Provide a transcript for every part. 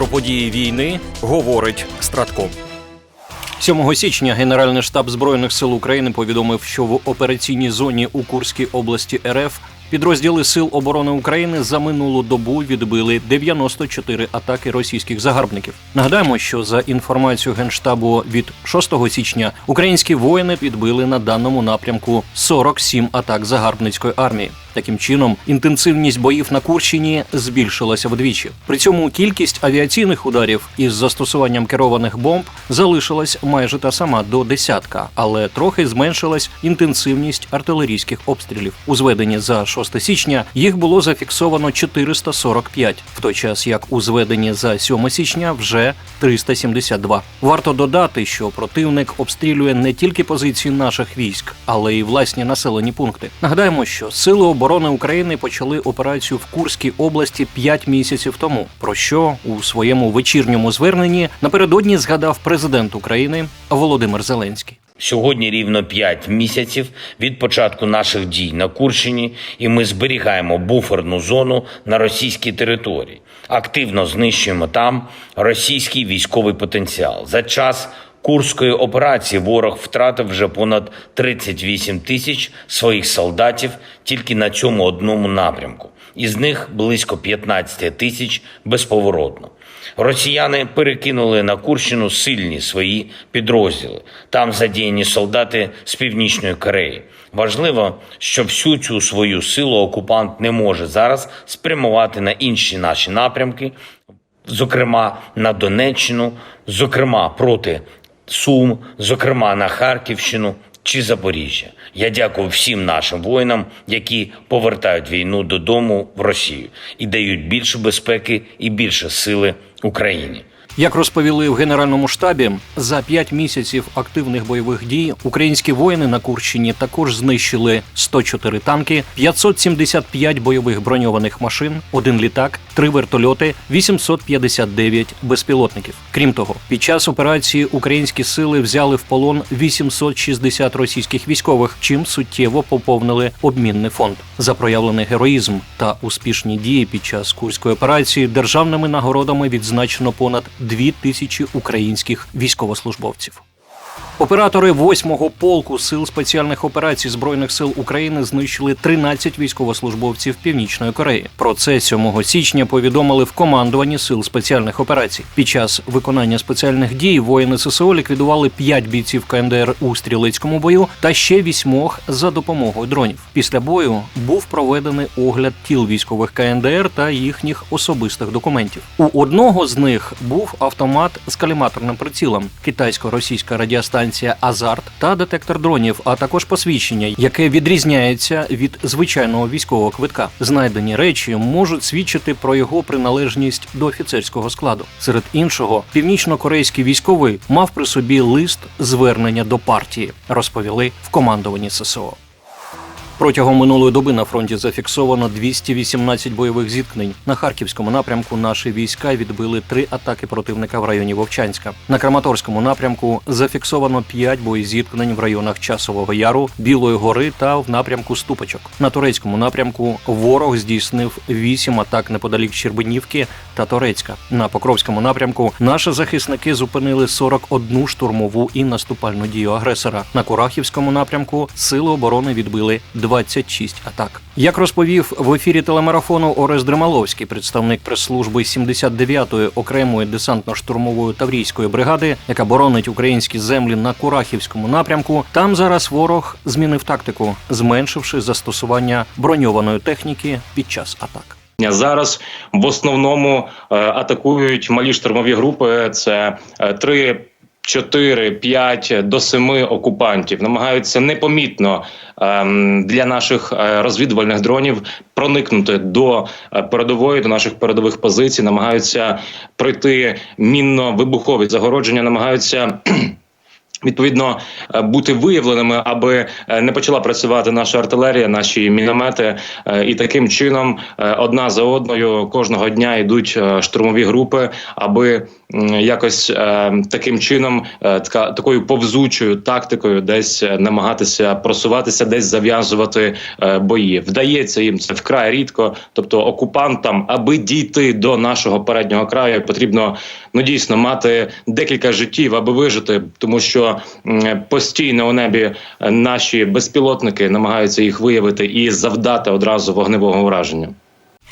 Про події війни говорить Стратко. 7 січня Генеральний штаб збройних сил України повідомив, що в операційній зоні у Курській області РФ підрозділи сил оборони України за минулу добу відбили 94 атаки російських загарбників. Нагадаємо, що за інформацією генштабу від 6 січня українські воїни відбили на даному напрямку 47 атак загарбницької армії. Таким чином, інтенсивність боїв на Курщині збільшилася вдвічі. При цьому кількість авіаційних ударів із застосуванням керованих бомб залишилась майже та сама до десятка, але трохи зменшилась інтенсивність артилерійських обстрілів. У зведенні за 6 січня їх було зафіксовано 445, в той час як у зведенні за 7 січня вже 372. Варто додати, що противник обстрілює не тільки позиції наших військ, але й власні населені пункти. Нагадаємо, що сили оборони України почали операцію в Курській області 5 місяців тому. Про що у своєму вечірньому зверненні напередодні згадав президент України Володимир Зеленський. Сьогодні рівно 5 місяців від початку наших дій на Курщині, і ми зберігаємо буферну зону на російській території. Активно знищуємо там російський військовий потенціал. За час Курської операції ворог втратив вже понад 38 тисяч своїх солдатів тільки на цьому одному напрямку. Із них близько 15 тисяч безповоротно. Росіяни перекинули на Курщину сильні свої підрозділи. Там задіяні солдати з північної Кореї. Важливо, що всю цю свою силу окупант не може зараз спрямувати на інші наші напрямки, зокрема на Донеччину, зокрема проти Сум, зокрема на Харківщину чи Запоріжжя. Я дякую всім нашим воїнам, які повертають війну додому в Росію і дають більше безпеки і більше сили Україні. Як розповіли в генеральному штабі, за п'ять місяців активних бойових дій українські воїни на Курщині також знищили 104 танки, 575 бойових броньованих машин, один літак, три вертольоти, 859 безпілотників. Крім того, під час операції українські сили взяли в полон 860 російських військових, чим суттєво поповнили обмінний фонд. За проявлений героїзм та успішні дії під час курської операції державними нагородами відзначено понад дві тисячі українських військовослужбовців. Оператори 8-го полку сил спеціальних операцій збройних сил України знищили 13 військовослужбовців Північної Кореї. Про це 7 січня повідомили в командуванні сил спеціальних операцій. Під час виконання спеціальних дій воїни ССО ліквідували 5 бійців КНДР у стрілецькому бою та ще вісьмох за допомогою дронів. Після бою був проведений огляд тіл військових КНДР та їхніх особистих документів. У одного з них був автомат з каліматорним прицілом, китайсько-російська радіостанція Азарт та детектор дронів, а також посвідчення, яке відрізняється від звичайного військового квитка. Знайдені речі можуть свідчити про його приналежність до офіцерського складу. Серед іншого, північно-корейський військовий мав при собі лист звернення до партії, розповіли в командуванні ССО. Протягом минулої доби на фронті зафіксовано 218 бойових зіткнень. На харківському напрямку наші війська відбили три атаки противника в районі Вовчанська. На Краматорському напрямку зафіксовано 5 боєзіткнень в районах Часового Яру, Білої гори та в напрямку Ступочок. На турецькому напрямку ворог здійснив 8 атак неподалік Щербинівки та Торецька. На Покровському напрямку наші захисники зупинили 41 штурмову і наступальну дію агресора. На Курахівському напрямку сили оборони відбили 26 атак. Як розповів в ефірі телемарафону Орес Дремаловський, представник прес-служби 79-ї окремої десантно-штурмової таврійської бригади, яка боронить українські землі на Курахівському напрямку, там зараз ворог змінив тактику, зменшивши застосування броньованої техніки під час атак. Зараз в основному е, атакують малі штурмові групи. Це е, три. 4, 5 до 7 окупантів. Намагаються непомітно ем, для наших е, розвідувальних дронів проникнути до е, передової, до наших передових позицій, намагаються пройти мінно-вибухові загородження, намагаються Відповідно, е, бути виявленими, аби е, не почала працювати наша артилерія, наші міномети, Е, і таким чином одна за одною кожного дня йдуть штурмові групи, аби якось таким чином, такою повзучою тактикою, десь намагатися просуватися, десь зав'язувати бої. Вдається їм це вкрай рідко. Тобто, окупантам, аби дійти до нашого переднього краю, потрібно ну дійсно мати декілька життів, аби вижити, тому що постійно у небі наші безпілотники намагаються їх виявити і завдати одразу вогневого ураження.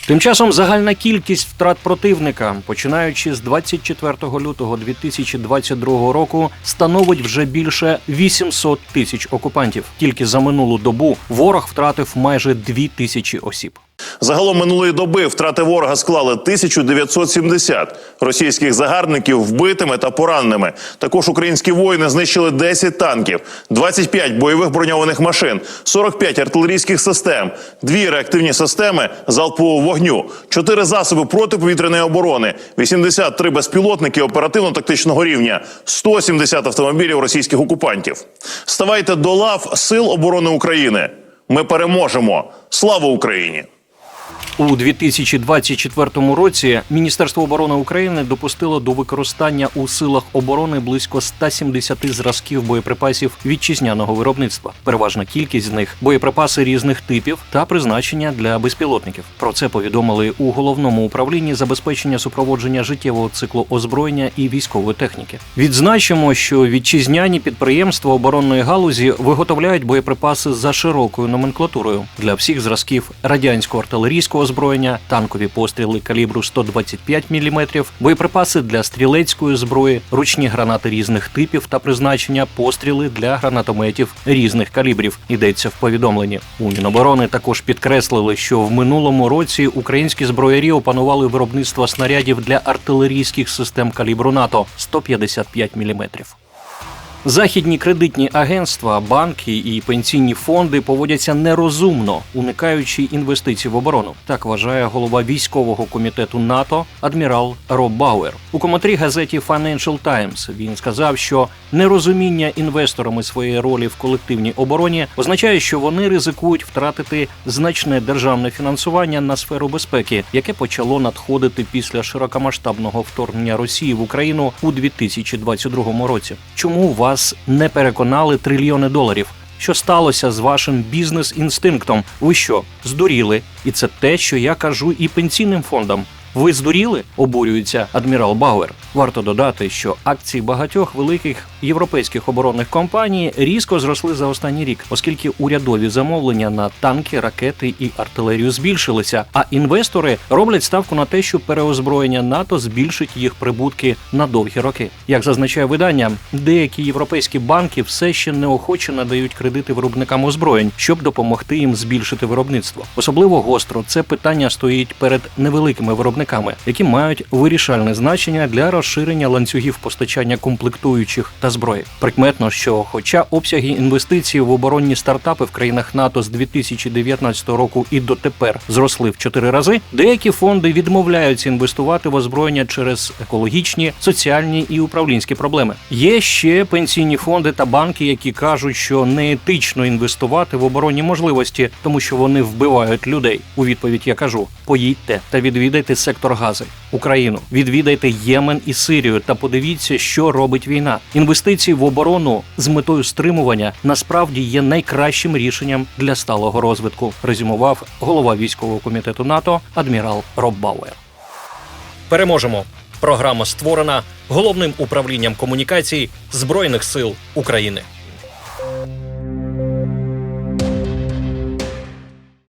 Тим часом загальна кількість втрат противника, починаючи з 24 лютого 2022 року, становить вже більше 800 тисяч окупантів. Тільки за минулу добу ворог втратив майже 2 тисячі осіб. Загалом минулої доби втрати ворога склали 1970 російських загарбників вбитими та пораненими. Також українські воїни знищили 10 танків, 25 бойових броньованих машин, 45 артилерійських систем, 2 реактивні системи залпового вогню, 4 засоби протиповітряної оборони, 83 безпілотники оперативно-тактичного рівня, 170 автомобілів російських окупантів. Ставайте до лав Сил оборони України. Ми переможемо. Слава Україні! У 2024 році Міністерство оборони України допустило до використання у силах оборони близько 170 зразків боєприпасів вітчизняного виробництва. Переважна кількість з них боєприпаси різних типів та призначення для безпілотників. Про це повідомили у головному управлінні забезпечення супроводження життєвого циклу озброєння і військової техніки. Відзначимо, що вітчизняні підприємства оборонної галузі виготовляють боєприпаси за широкою номенклатурою для всіх зразків радянського артилерійського озброєння, танкові постріли калібру 125 мм, боєприпаси для стрілецької зброї, ручні гранати різних типів та призначення, постріли для гранатометів різних калібрів. Йдеться в повідомленні. У Міноборони також підкреслили, що в минулому році українські зброярі опанували виробництво снарядів для артилерійських систем калібру НАТО 155 мм. Західні кредитні агентства, банки і пенсійні фонди поводяться нерозумно, уникаючи інвестицій в оборону. Так вважає голова військового комітету НАТО адмірал Роб Бауер. У коментарі газеті Financial Times він сказав, що нерозуміння інвесторами своєї ролі в колективній обороні означає, що вони ризикують втратити значне державне фінансування на сферу безпеки, яке почало надходити після широкомасштабного вторгнення Росії в Україну у 2022 році. Чому вас не переконали трильйони доларів? Що сталося з вашим бізнес-інстинктом? Ви що, здуріли? І це те, що я кажу і пенсійним фондам. Ви здуріли? обурюється адмірал Бауер. Варто додати, що акції багатьох великих європейських оборонних компаній різко зросли за останній рік, оскільки урядові замовлення на танки, ракети і артилерію збільшилися. А інвестори роблять ставку на те, що переозброєння НАТО збільшить їх прибутки на довгі роки. Як зазначає видання, деякі європейські банки все ще неохоче надають кредити виробникам озброєнь, щоб допомогти їм збільшити виробництво. Особливо гостро це питання стоїть перед невеликими виробниками, які мають вирішальне значення для розширення ланцюгів постачання комплектуючих та зброї. Прикметно, що, хоча обсяги інвестицій в оборонні стартапи в країнах НАТО з 2019 року і дотепер зросли в чотири рази, деякі фонди відмовляються інвестувати в озброєння через екологічні, соціальні і управлінські проблеми. Є ще пенсійні фонди та банки, які кажуть, що неетично інвестувати в оборонні можливості, тому що вони вбивають людей. У відповідь я кажу: поїдьте та відвідайте сектор гази, Україну, відвідайте Ємен і Сирію та подивіться, що робить війна. Інвестиції в оборону з метою стримування насправді є найкращим рішенням для сталого розвитку. Резюмував голова військового комітету НАТО адмірал Роб Бауер. Переможемо. Програма створена головним управлінням комунікацій Збройних сил України.